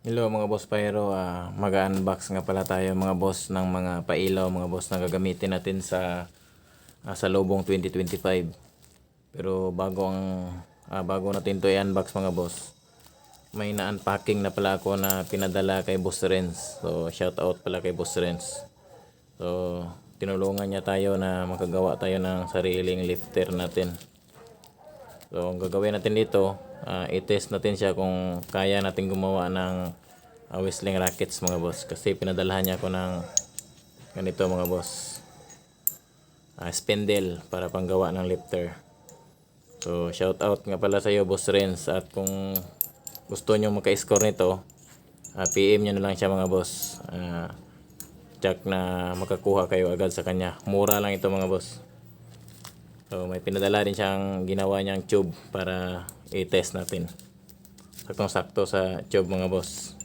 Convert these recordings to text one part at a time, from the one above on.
Hello mga boss Pyro, Ah, mag-unbox nga pala tayo mga boss ng mga pailaw mga boss na gagamitin natin sa ah, sa lubong 2025. Pero bago ang ah, bago natin to i-unbox mga boss, may na-unpacking na pala ako na pinadala kay Boss Renz. So shout out pala kay Boss Renz. So tinulungan niya tayo na makagawa tayo ng sariling lifter natin. So, ang gagawin natin dito, ah, i-test natin siya kung kaya natin gumawa ng ah, whistling rackets mga boss. Kasi pinadalahan niya ako ng ganito mga boss. Ah, spindle para panggawa ng lifter. So, shout out nga pala sa iyo Boss Renz. At kung gusto niyo maka-score nito, ah, PM niyo na lang siya mga boss. Ah, check na makakuha kayo agad sa kanya. Mura lang ito mga boss. So may pinadala din siyang ginawa niyang tube para i-test natin. Saktong sakto sa tube mga boss.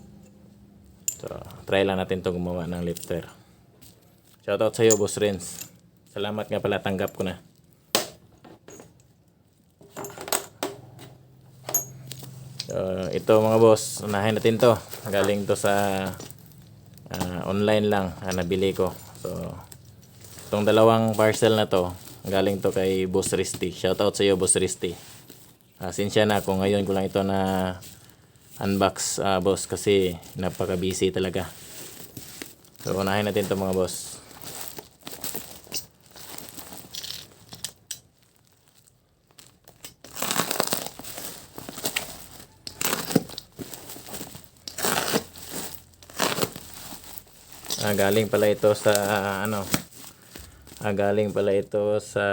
So try lang natin to gumawa ng lifter. Shoutout sa iyo boss Renz. Salamat nga pala tanggap ko na. So, ito mga boss, unahin natin to. Galing to sa ah, online lang ah, nabili ko. So, itong dalawang parcel na to, galing to kay Boss Risty. Shoutout sa iyo, Boss Risty. Ah, sinsya na kung ngayon ko lang ito na unbox, ah, boss, kasi napaka-busy talaga. So, unahin natin to mga boss. Ah, galing pala ito sa ano Ah, galing pala ito sa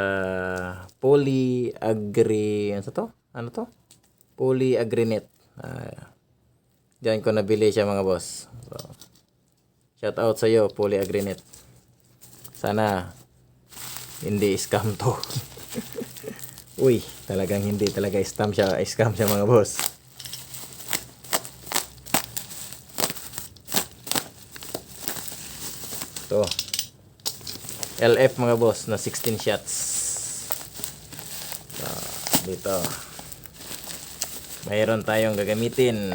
Polyagri ano to? Ano to? Polyagrinet. Ah, diyan ko nabili siya mga boss. So, shout out sa iyo Polyagrinet. Sana hindi scam to. Uy, talagang hindi talaga scam siya, scam siya mga boss. To. LF mga boss na 16 shots. So, dito. Mayroon tayong gagamitin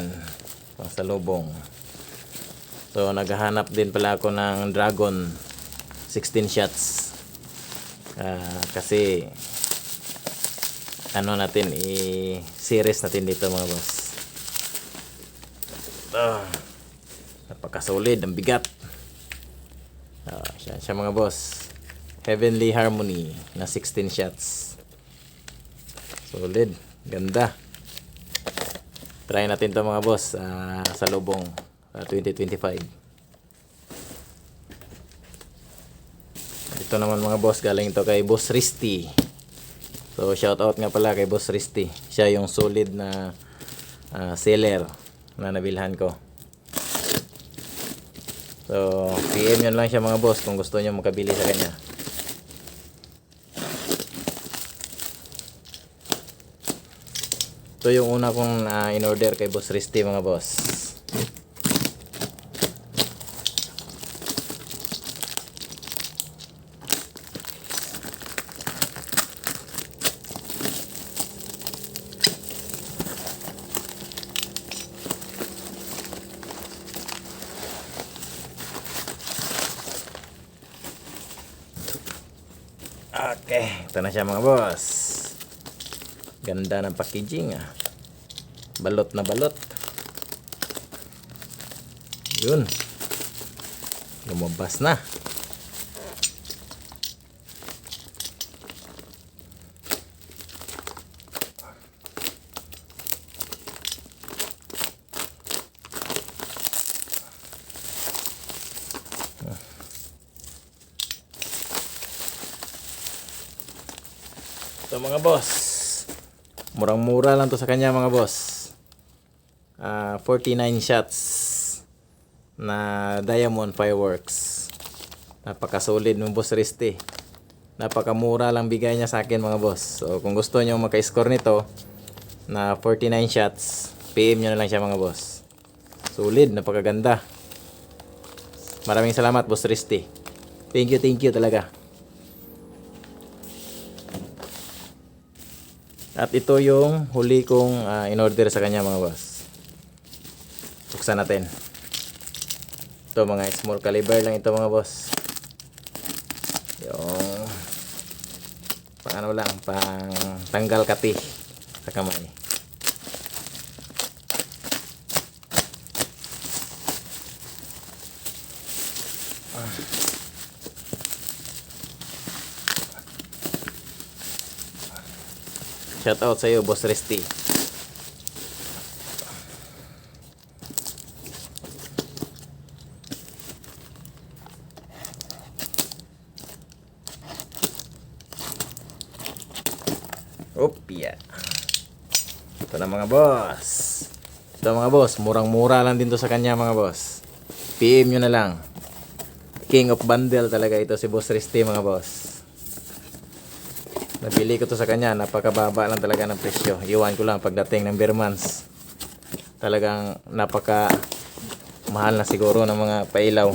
pang salubong. So, naghahanap din pala ako ng Dragon 16 shots. Ah, kasi ano natin i-series natin dito mga boss. Ah, napakasolid, ang bigat. Ah, siya, siya mga boss. Heavenly Harmony na 16 shots. Solid. Ganda. Try natin to mga boss ah, sa lubong sa 2025. Ito naman mga boss, galing to kay Boss Risty. So shout out nga pala kay Boss Risty. Siya yung solid na ah, seller na nabilhan ko. So, PM yun lang siya mga boss kung gusto niyo makabili sa kanya. Ito yung una kong ah, in-order kay Boss Risty mga boss. Okay, ito na siya mga boss. Ganda ng packaging ah. Balot na balot. Yun. Lumabas na. So mga boss, murang-mura lang to sa kanya mga boss. Ah, 49 shots na Diamond Fireworks. Napakasolid ng boss Risty. Napakamura lang bigay niya sa akin mga boss. So kung gusto niyo maka-score nito na 49 shots, PM niyo na lang siya mga boss. Solid, napakaganda. Maraming salamat boss Risty. Thank you, thank you talaga. At ito yung huli kong ah, in-order sa kanya mga boss. bubuksan natin. Ito mga small caliber lang ito mga boss. Yung pang ano lang, pang tanggal kati sa kamay. Shout out sa iyo, Boss Resty. Opya. Ito na mga boss. Ito mga boss, murang-mura lang din to sa kanya mga boss. PM nyo na lang. King of bundle talaga ito si Boss Risty mga boss. Nabili ko to sa kanya, napakababa lang talaga ng presyo. Iwan ko lang pagdating ng Bermans. Talagang napaka mahal na siguro ng mga pailaw.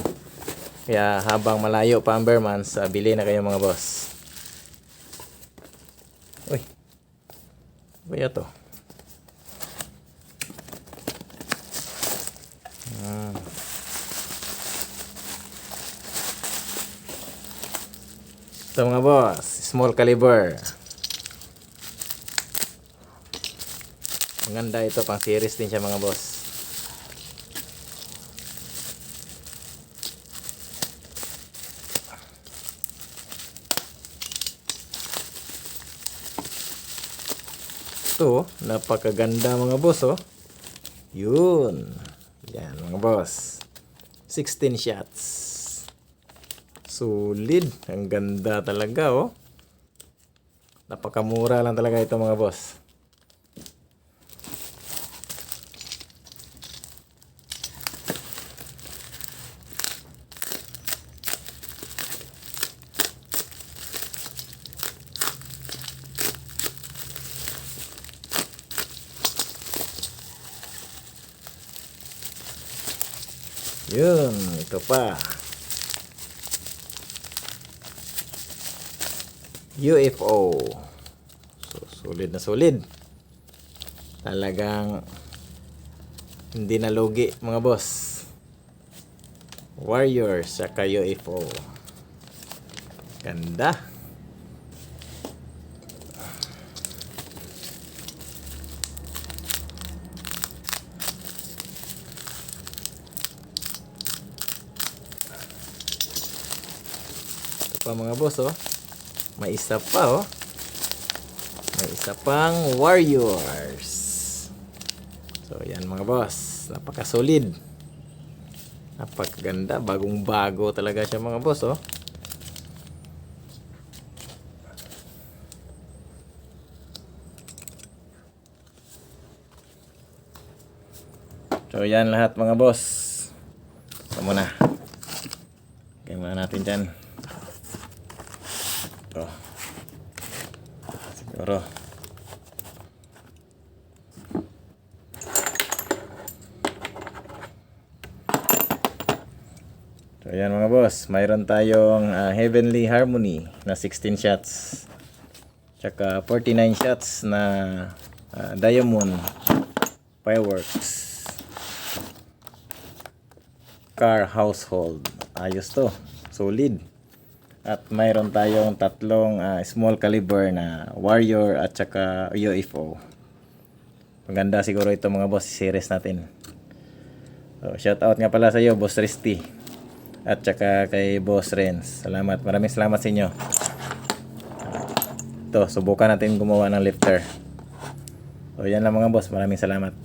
Kaya habang malayo pa ang Bermans, ah, bili na kayo mga boss. Uy. Kaya to. Ito mga boss, small caliber. Maganda ito, pang series din siya mga boss. Ito, napakaganda mga boss oh. Yun. Yan mga boss. 16 shots. Solid. Ang ganda talaga, oh. Napakamura lang talaga ito mga boss. Yun, ito pa. UFO. So, solid na solid. Talagang hindi na lugi mga boss. Warriors saka UFO. Ganda. Ito pa mga boss oh. May isa pa oh. May isa pang Warriors. So yan mga boss. Napaka-solid. Napakaganda. Bagong bago talaga siya mga boss oh. So yan lahat mga boss. Ito muna. Kaya muna natin dyan. Ito. Siguro. So ayan mga boss, mayroon tayong ah, Heavenly Harmony na 16 shots. Tsaka 49 shots na ah, Diamond Fireworks. Car Household. Ayos to. Solid. At mayroon tayong tatlong ah, small caliber na Warrior at saka UFO. Maganda siguro ito mga boss, series natin. So, shout out nga pala sa iyo, Boss Risty. At saka kay Boss Renz. Salamat. Maraming salamat sa inyo. Ito, subukan natin gumawa ng lifter. So, yan lang mga boss. Maraming salamat.